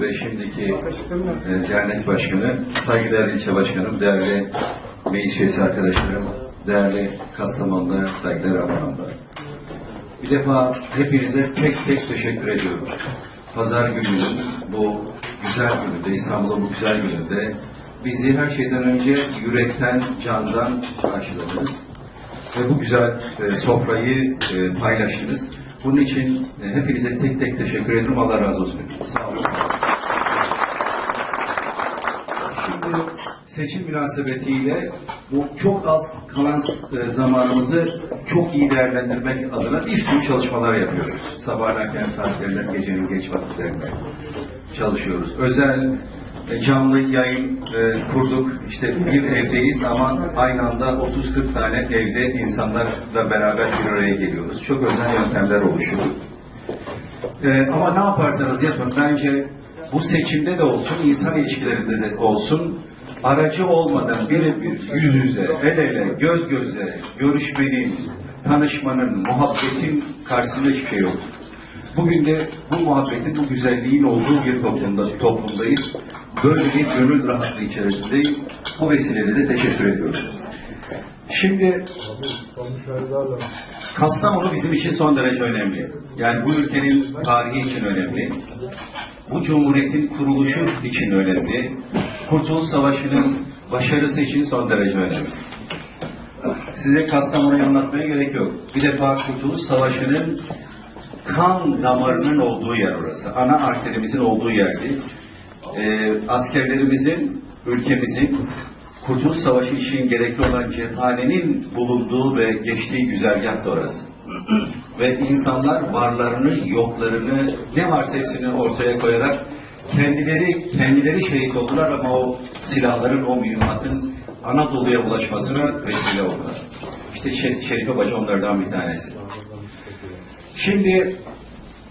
ve şimdiki e, başkanı, saygıdeğer ilçe başkanım, değerli meclis üyesi arkadaşlarım, değerli Kastamonular, saygıdeğer ablamlar. Bir defa hepinize tek tek teşekkür ediyorum. Pazar gününün bu güzel gününde, İstanbul'un bu güzel gününde bizi her şeyden önce yürekten, candan karşıladınız. Ve bu güzel e, sofrayı e, paylaştınız. Bunun için e, hepinize tek tek teşekkür ederim. Allah razı olsun. Sağ olun. Şimdi seçim münasebetiyle bu çok az kalan e, zamanımızı çok iyi değerlendirmek adına bir sürü çalışmalar yapıyoruz. Sabah erken saatlerinde, gecenin geç vakitlerinde çalışıyoruz. Özel e, canlı yayın e, kurduk. İşte bir evdeyiz ama aynı anda 30-40 tane evde insanlarla beraber bir araya geliyoruz. Çok özel yöntemler oluşuyor. Ee, ama ne yaparsanız yapın bence bu seçimde de olsun, insan ilişkilerinde de olsun aracı olmadan birebir yüz yüze, el ele, göz göze görüşmenin, tanışmanın, muhabbetin karşısında hiçbir şey yoktur. Bugün de bu muhabbetin, bu güzelliğin olduğu bir toplumda, toplumdayız. Böyle bir gönül rahatlığı içerisindeyiz. Bu vesileyle de teşekkür ediyorum. Şimdi Kastamonu bizim için son derece önemli. Yani bu ülkenin tarihi için önemli. Bu cumhuriyetin kuruluşu için önemli. Kurtuluş Savaşı'nın başarısı için son derece önemli. Size Kastamonu'yu anlatmaya gerek yok. Bir defa Kurtuluş Savaşı'nın kan damarının olduğu yer orası. Ana arterimizin olduğu yerdi. Ee, askerlerimizin, ülkemizin Kurtuluş Savaşı için gerekli olan cephanenin bulunduğu ve geçtiği güzergah da orası. ve insanlar varlarını, yoklarını, ne varsa hepsini ortaya koyarak kendileri kendileri şehit oldular ama o silahların, o mühimmatın Anadolu'ya ulaşmasına vesile oldular. İşte Şer- Şerife Bacı onlardan bir tanesi. Şimdi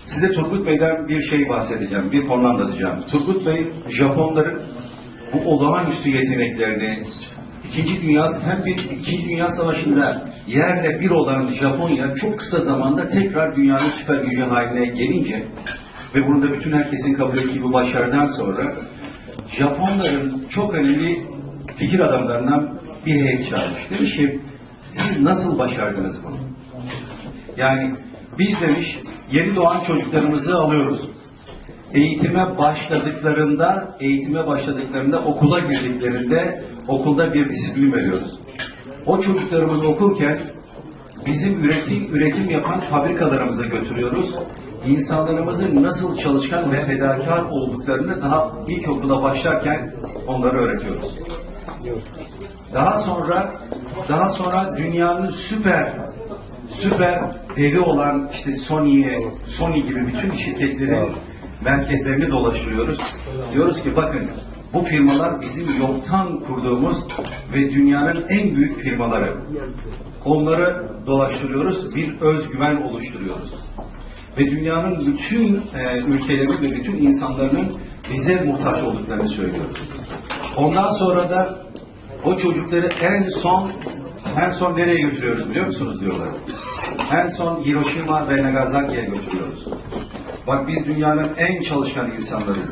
size Turgut Bey'den bir şey bahsedeceğim, bir konu anlatacağım. Turgut Bey, Japonların bu olağanüstü yeteneklerini, İkinci Dünya, hem bir İkinci Dünya Savaşı'nda yerle bir olan Japonya çok kısa zamanda tekrar dünyanın süper gücü haline gelince ve bunu da bütün herkesin kabul ettiği bu başarıdan sonra Japonların çok önemli fikir adamlarından bir heyet çağırmış. Demiş ki siz nasıl başardınız bunu? Yani biz demiş yeni doğan çocuklarımızı alıyoruz. Eğitime başladıklarında, eğitime başladıklarında okula girdiklerinde okulda bir disiplin veriyoruz. O çocuklarımız okurken bizim üretim üretim yapan fabrikalarımıza götürüyoruz. İnsanlarımızın nasıl çalışkan ve fedakar olduklarını daha ilkokula başlarken onlara öğretiyoruz. Daha sonra daha sonra dünyanın süper süper devi olan işte Sony'ye, Sony gibi bütün şirketlerin merkezlerini dolaştırıyoruz. Diyoruz ki bakın bu firmalar bizim yoktan kurduğumuz ve dünyanın en büyük firmaları. Onları dolaştırıyoruz, bir özgüven oluşturuyoruz. Ve dünyanın bütün e, ülkeleri ve bütün insanların bize muhtaç olduklarını söylüyoruz. Ondan sonra da o çocukları en son en son nereye götürüyoruz biliyor musunuz diyorlar. En son Hiroşima ve Nagasaki'ye götürüyoruz. Bak biz dünyanın en çalışkan insanlarıyız.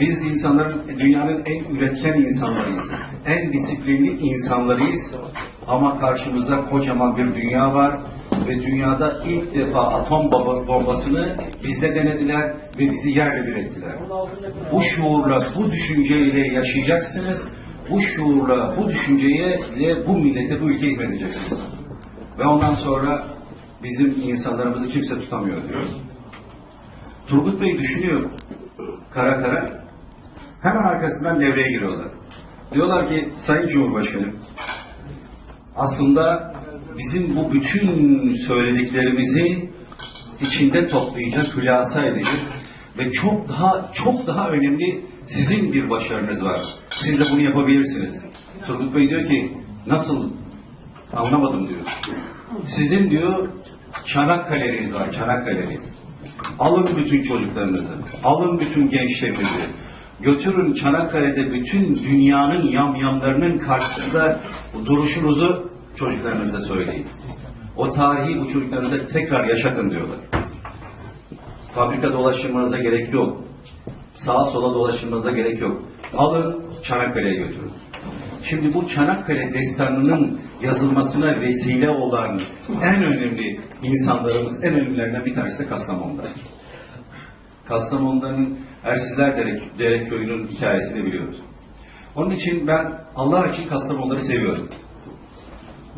Biz insanların dünyanın en üretken insanlarıyız. En disiplinli insanlarıyız. Ama karşımızda kocaman bir dünya var ve dünyada ilk defa atom bombasını bizde denediler ve bizi yerle bir ettiler. Bu şuurla, bu düşünceyle yaşayacaksınız. Bu şuurla, bu düşünceyle bu millete, bu ülkeye hizmet edeceksiniz. Ve ondan sonra bizim insanlarımızı kimse tutamıyor diyor. Turgut Bey düşünüyor kara kara. Hemen arkasından devreye giriyorlar. Diyorlar ki Sayın Cumhurbaşkanım aslında bizim bu bütün söylediklerimizi içinde toplayacak, hülasa edecek ve çok daha çok daha önemli sizin bir başarınız var. Siz de bunu yapabilirsiniz. Turgut Bey diyor ki nasıl anlamadım diyor. Sizin diyor Çanakkale'niz var, Çanakkale'niz. Alın bütün çocuklarınızı, alın bütün gençlerinizi, götürün Çanakkale'de bütün dünyanın yamyamlarının karşısında duruşunuzu çocuklarınıza söyleyin. O tarihi bu çocuklarınıza tekrar yaşatın diyorlar. Fabrika dolaştırmanıza gerek yok. sağa sola dolaşılmanıza gerek yok. Alın Çanakkale'ye götürün. Şimdi bu Çanakkale destanının yazılmasına vesile olan en önemli insanlarımız, en önemlilerinden bir tanesi de Kastamonu'da. Kastamonu'nun Ersizler Dere, Dere Köyü'nün hikayesini biliyoruz. Onun için ben Allah için Kastamonu'ları seviyorum.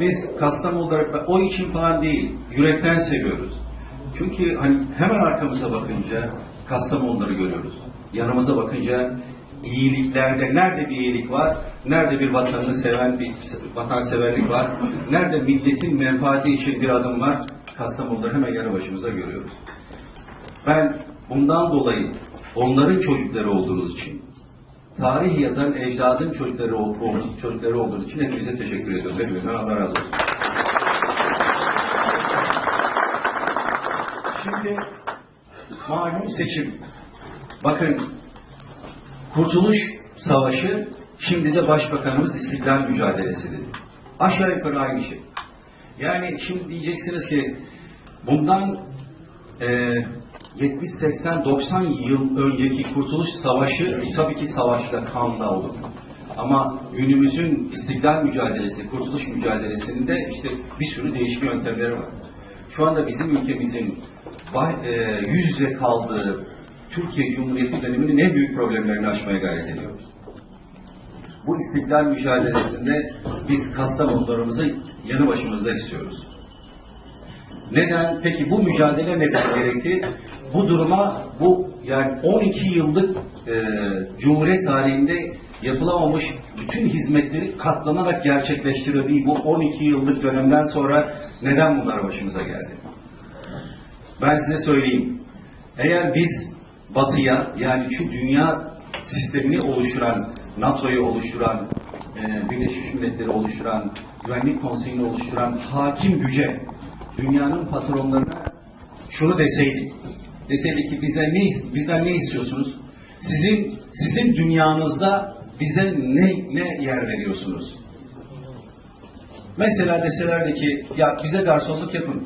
Biz Kastamonu'ları o için falan değil, yürekten seviyoruz. Çünkü hani hemen arkamıza bakınca Kastamonu'ları görüyoruz. Yanımıza bakınca iyiliklerde nerede bir iyilik var, nerede bir vatanını seven bir vatanseverlik var, nerede milletin menfaati için bir adım var, Kastamonu'ları hemen yanı başımıza görüyoruz. Ben bundan dolayı onların çocukları olduğunuz için, tarih yazan ecdadın çocukları, çocukları olduğunuz için hepinize teşekkür ediyorum. Hepinizden Allah razı olsun. Şimdi malum seçim. Bakın Kurtuluş Savaşı şimdi de Başbakanımız İstiklal Mücadelesi'dir. Aşağı yukarı aynı şey. Yani şimdi diyeceksiniz ki bundan eee 70, 80, 90 yıl önceki Kurtuluş Savaşı tabii ki savaşla, kanla olur. Ama günümüzün istiklal mücadelesi, kurtuluş mücadelesinde işte bir sürü değişik yöntemleri var. Şu anda bizim ülkemizin e, yüz yüze kaldığı Türkiye Cumhuriyeti döneminin en büyük problemlerini aşmaya gayret ediyoruz. Bu istiklal mücadelesinde biz Kastamonularımızı yanı başımızda istiyoruz. Neden? Peki bu mücadele neden gerekti? Bu duruma bu yani 12 yıllık e, Cumhuriyet tarihinde yapılamamış bütün hizmetleri katlanarak gerçekleştirildiği bu 12 yıllık dönemden sonra neden bunlar başımıza geldi? Ben size söyleyeyim. Eğer biz batıya yani şu dünya sistemini oluşturan, NATO'yu oluşturan, e, Birleşmiş Milletleri oluşturan, Güvenlik Konseyi'ni oluşturan hakim güce, dünyanın patronlarına şunu deseydik. Deseydik ki bize ne, bizden ne istiyorsunuz? Sizin sizin dünyanızda bize ne ne yer veriyorsunuz? Mesela deselerdi ki ya bize garsonluk yapın.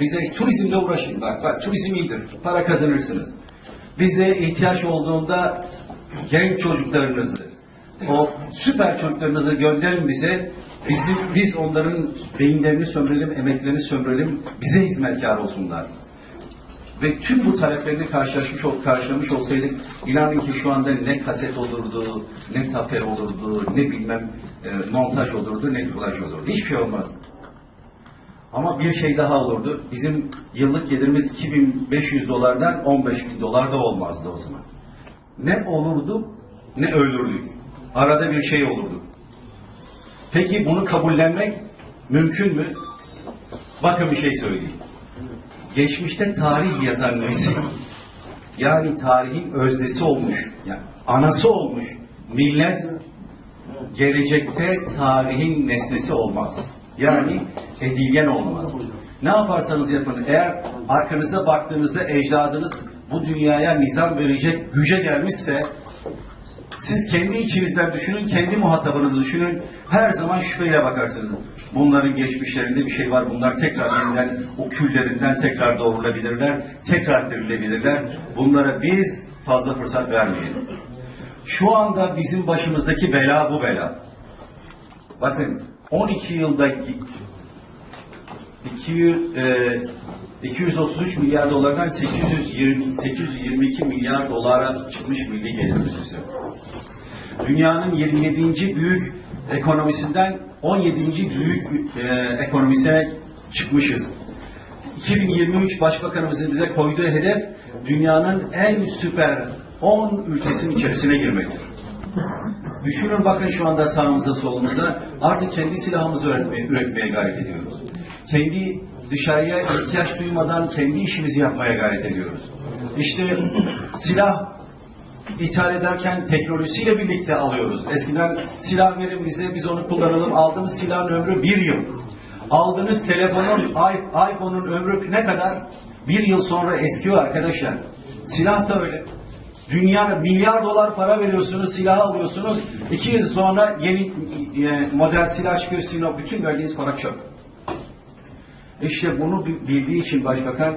Bize turizmle uğraşın. Bak bak turizm iyidir. Para kazanırsınız. Bize ihtiyaç olduğunda genç çocuklarınızı, o süper çocuklarınızı gönderin bize. Bizim, biz onların beyinlerini sömürelim, emeklerini sömürelim, bize hizmetkar olsunlar. Ve tüm bu taleplerini karşılaşmış, ol- karşılamış olsaydık inanın ki şu anda ne kaset olurdu, ne taper olurdu, ne bilmem e, montaj olurdu, ne dublaj olurdu. Hiçbir şey olmaz. Ama bir şey daha olurdu. Bizim yıllık gelirimiz 2500 dolardan 15 bin dolar da olmazdı o zaman. Ne olurdu ne ölürdük. Arada bir şey olurdu. Peki bunu kabullenmek mümkün mü? Bakın bir şey söyleyeyim. Geçmişte tarih yazan nesil, yani tarihin öznesi olmuş, yani anası olmuş millet, gelecekte tarihin nesnesi olmaz. Yani edilgen olmaz. Ne yaparsanız yapın, eğer arkanıza baktığınızda ecdadınız bu dünyaya nizam verecek güce gelmişse, siz kendi içinizden düşünün, kendi muhatabınızı düşünün. Her zaman şüpheyle bakarsınız. Bunların geçmişlerinde bir şey var. Bunlar tekrar yeniden o küllerinden tekrar doğrulabilirler. Tekrar dirilebilirler. Bunlara biz fazla fırsat vermeyelim. Şu anda bizim başımızdaki bela bu bela. Bakın 12 yılda 200, e, 233 milyar dolardan 820, 822 milyar dolara çıkmış milli gelirimiz ise. Dünyanın 27. büyük ekonomisinden 17. büyük e, ekonomisine çıkmışız. 2023 Başbakanımızın bize koyduğu hedef dünyanın en süper 10 ülkesinin içerisine girmektir. Düşünün bakın şu anda sağımıza solumuza artık kendi silahımızı üretmeye, üretmeye gayret ediyoruz. Kendi dışarıya ihtiyaç duymadan kendi işimizi yapmaya gayret ediyoruz. İşte silah ithal ederken teknolojisiyle birlikte alıyoruz. Eskiden silah verin bize biz onu kullanalım. Aldığımız silahın ömrü bir yıl. Aldığınız telefonun, iPhone'un ömrü ne kadar? Bir yıl sonra eskiyor arkadaşlar. Silah da öyle. Dünya milyar dolar para veriyorsunuz, silah alıyorsunuz. İki yıl sonra yeni e, model silah çıkıyor, silah, bütün verdiğiniz para çöp. İşte bunu bi- bildiği için başbakan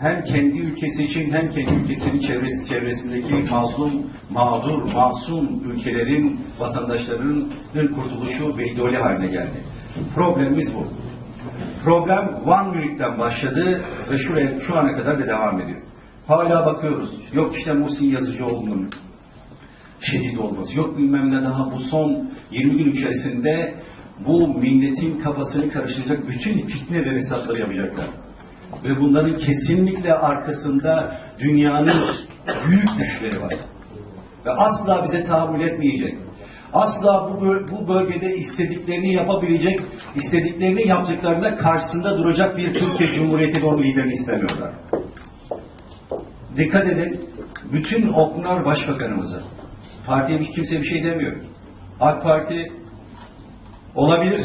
hem kendi ülkesi için hem kendi ülkesinin çevresi, çevresindeki mazlum, mağdur, masum ülkelerin, vatandaşlarının kurtuluşu ve idolü haline geldi. Problemimiz bu. Problem Van Münih'ten başladı ve şuraya, şu ana kadar da devam ediyor. Hala bakıyoruz. Yok işte Muhsin Yazıcıoğlu'nun şehit olması. Yok bilmem ne daha bu son 20 gün içerisinde bu milletin kafasını karıştıracak bütün fitne ve fesatları yapacaklar. Ve bunların kesinlikle arkasında dünyanın büyük güçleri var. Ve asla bize tahammül etmeyecek. Asla bu, bu bölgede istediklerini yapabilecek, istediklerini yaptıklarında karşısında duracak bir Türkiye Cumhuriyeti onun liderini istemiyorlar. Dikkat edin, bütün oklar başbakanımıza. Partiye hiç kimse bir şey demiyor. AK Parti olabilir,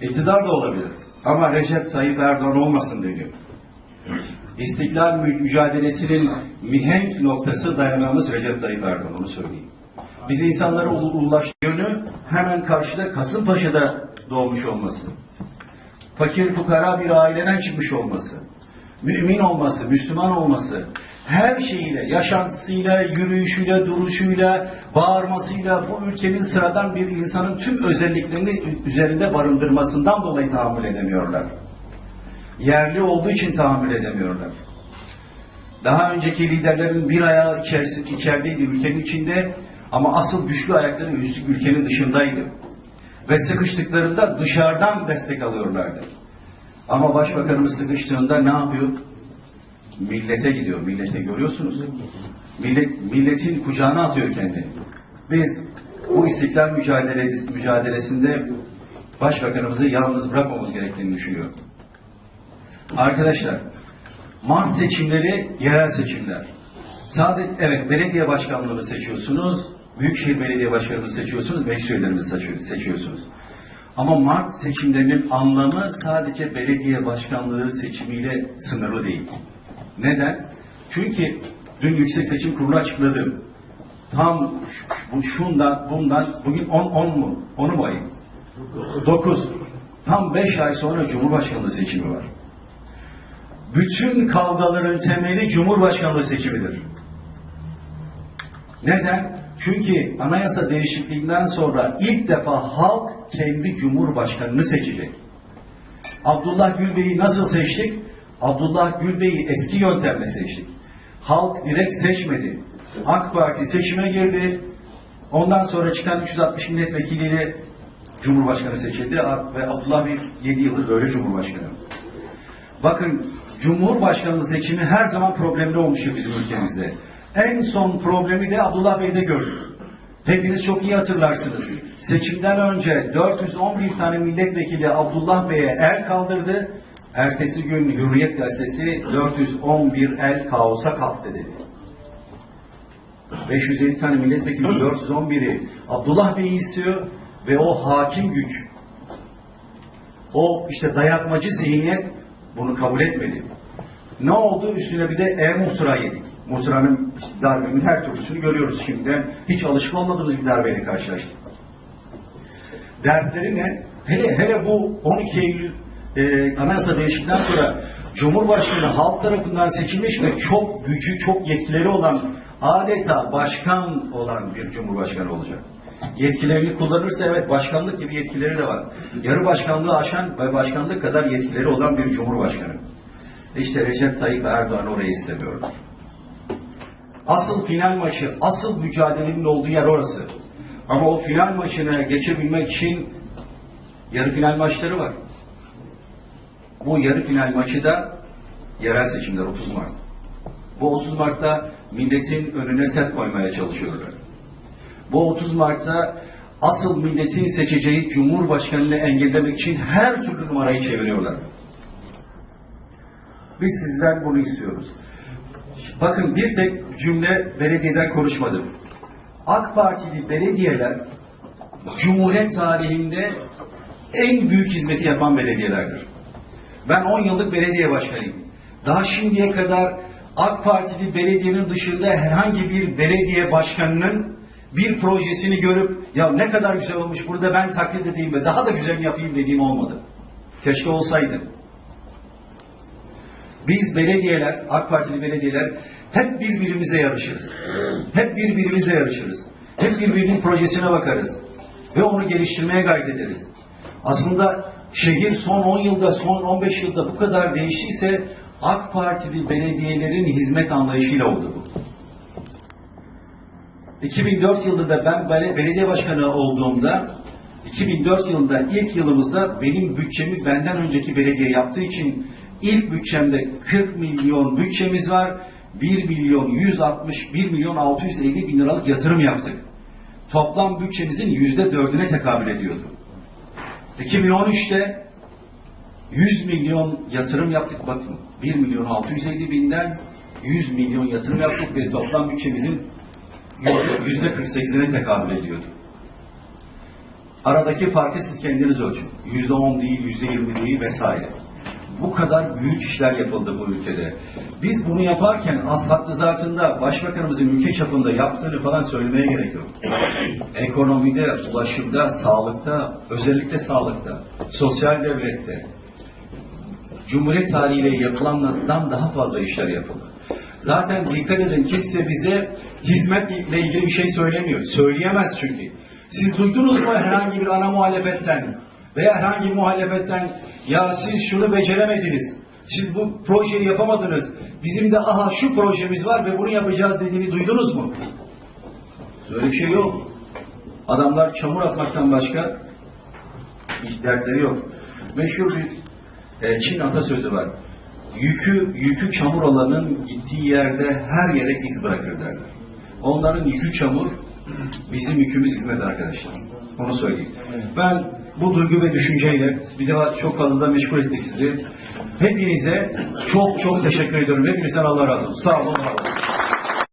iktidar da olabilir. Ama Recep Tayyip Erdoğan olmasın deniyor. İstiklal mü- mücadelesinin mihenk noktası dayanağımız Recep Tayyip Erdoğan, onu söyleyeyim. Biz insanlara ulaştığı yönü hemen karşıda Kasımpaşa'da doğmuş olması. Fakir fukara bir aileden çıkmış olması. Mümin olması, Müslüman olması. Her şeyiyle, yaşantısıyla, yürüyüşüyle, duruşuyla, bağırmasıyla bu ülkenin sıradan bir insanın tüm özelliklerini üzerinde barındırmasından dolayı tahammül edemiyorlar yerli olduğu için tahammül edemiyorlar. Daha önceki liderlerin bir ayağı içerisi, içerideydi ülkenin içinde ama asıl güçlü ayakları ülkenin dışındaydı. Ve sıkıştıklarında dışarıdan destek alıyorlardı. Ama başbakanımız sıkıştığında ne yapıyor? Millete gidiyor. Millete görüyorsunuz. Millet, milletin kucağına atıyor kendini. Biz bu istiklal mücadelesi, mücadelesinde başbakanımızı yalnız bırakmamız gerektiğini düşünüyorum. Arkadaşlar, Mart seçimleri yerel seçimler. Sadece evet belediye başkanlığını seçiyorsunuz, Büyükşehir Belediye Başkanı'nı seçiyorsunuz, meclis seçiyorsunuz. Ama Mart seçimlerinin anlamı sadece belediye başkanlığı seçimiyle sınırlı değil. Neden? Çünkü dün Yüksek Seçim Kurulu açıkladı. Tam bu şundan, bundan, bugün 10, 10 mu? 10'u mu ayın? 9. Tam 5 ay sonra Cumhurbaşkanlığı seçimi var. Bütün kavgaların temeli Cumhurbaşkanlığı seçimidir. Neden? Çünkü anayasa değişikliğinden sonra ilk defa halk kendi Cumhurbaşkanını seçecek. Abdullah Gül Bey'i nasıl seçtik? Abdullah Gül Bey'i eski yöntemle seçtik. Halk direkt seçmedi. AK Parti seçime girdi. Ondan sonra çıkan 360 milletvekiliyle Cumhurbaşkanı seçildi ve Abdullah Bey 7 yıldır böyle Cumhurbaşkanı. Bakın Cumhurbaşkanlığı seçimi her zaman problemli olmuştur bizim ülkemizde. En son problemi de Abdullah Bey'de gördük. Hepiniz çok iyi hatırlarsınız. Seçimden önce 411 tane milletvekili Abdullah Bey'e el kaldırdı. Ertesi gün Hürriyet Gazetesi 411 el kaosa kalktı dedi. 550 tane milletvekili 411'i Abdullah Bey'i istiyor ve o hakim güç, o işte dayatmacı zihniyet bunu kabul etmedi. Ne oldu? Üstüne bir de e-muhtıra yedik. Muhtıranın işte darbenin her türlüsünü görüyoruz şimdiden. Hiç alışık olmadığımız bir darbeyle karşılaştık. Dertleri ne? Hele hele bu 12 Eylül e, anayasa değişikliğinden sonra Cumhurbaşkanı halk tarafından seçilmiş ve çok gücü, çok yetkileri olan adeta başkan olan bir Cumhurbaşkanı olacak. Yetkilerini kullanırsa evet başkanlık gibi yetkileri de var. Yarı başkanlığı aşan ve başkanlık kadar yetkileri olan bir Cumhurbaşkanı. İşte Recep Tayyip Erdoğan orayı istemiyorlar. Asıl final maçı, asıl mücadelenin olduğu yer orası. Ama o final maçına geçebilmek için yarı final maçları var. Bu yarı final maçı da yerel seçimler 30 Mart. Bu 30 Mart'ta milletin önüne set koymaya çalışıyorlar. Bu 30 Mart'ta asıl milletin seçeceği Cumhurbaşkanını engellemek için her türlü numarayı çeviriyorlar. Biz sizden bunu istiyoruz. Bakın bir tek cümle belediyeden konuşmadım. AK Partili belediyeler Cumhuriyet tarihinde en büyük hizmeti yapan belediyelerdir. Ben 10 yıllık belediye başkanıyım. Daha şimdiye kadar AK Partili belediyenin dışında herhangi bir belediye başkanının bir projesini görüp ya ne kadar güzel olmuş burada ben taklit edeyim ve daha da güzel yapayım dediğim olmadı. Keşke olsaydı. Biz belediyeler, AK Partili belediyeler hep birbirimize yarışırız. Hep birbirimize yarışırız. Hep birbirinin projesine bakarız. Ve onu geliştirmeye gayret ederiz. Aslında şehir son 10 yılda, son 15 yılda bu kadar değiştiyse AK Partili belediyelerin hizmet anlayışıyla oldu bu. 2004 yılında ben bele- belediye başkanı olduğumda 2004 yılında ilk yılımızda benim bütçemi benden önceki belediye yaptığı için ilk bütçemde 40 milyon bütçemiz var. 1 milyon 161 milyon 650 bin liralık yatırım yaptık. Toplam bütçemizin yüzde dördüne tekabül ediyordu. 2013'te 100 milyon yatırım yaptık. Bakın 1 milyon 650 binden 100 milyon yatırım yaptık ve toplam bütçemizin yüzde 48'ine tekabül ediyordu. Aradaki farkı siz kendiniz ölçün. Yüzde 10 değil, yüzde 20 değil vesaire. Bu kadar büyük işler yapıldı bu ülkede. Biz bunu yaparken az haddi zatında başbakanımızın ülke çapında yaptığını falan söylemeye gerek yok. Ekonomide, ulaşımda, sağlıkta, özellikle sağlıkta, sosyal devlette, Cumhuriyet tarihiyle yapılanlardan daha fazla işler yapıldı. Zaten dikkat edin kimse bize hizmetle ilgili bir şey söylemiyor. Söyleyemez çünkü. Siz duydunuz mu herhangi bir ana muhalefetten veya herhangi bir muhalefetten ya siz şunu beceremediniz. Siz bu projeyi yapamadınız. Bizim de aha şu projemiz var ve bunu yapacağız dediğini duydunuz mu? Öyle bir şey yok. Adamlar çamur atmaktan başka hiç dertleri yok. Meşhur bir e, Çin atasözü var. Yükü, yükü çamur olanın gittiği yerde her yere iz bırakır derler. Onların yükü çamur, bizim yükümüz hizmet arkadaşlar. Onu söyleyeyim. Ben bu duygu ve düşünceyle bir daha çok fazla da meşgul ettik sizi. Hepinize çok çok teşekkür ediyorum. Hepinizden Allah razı olsun. Sağ olun. var olun.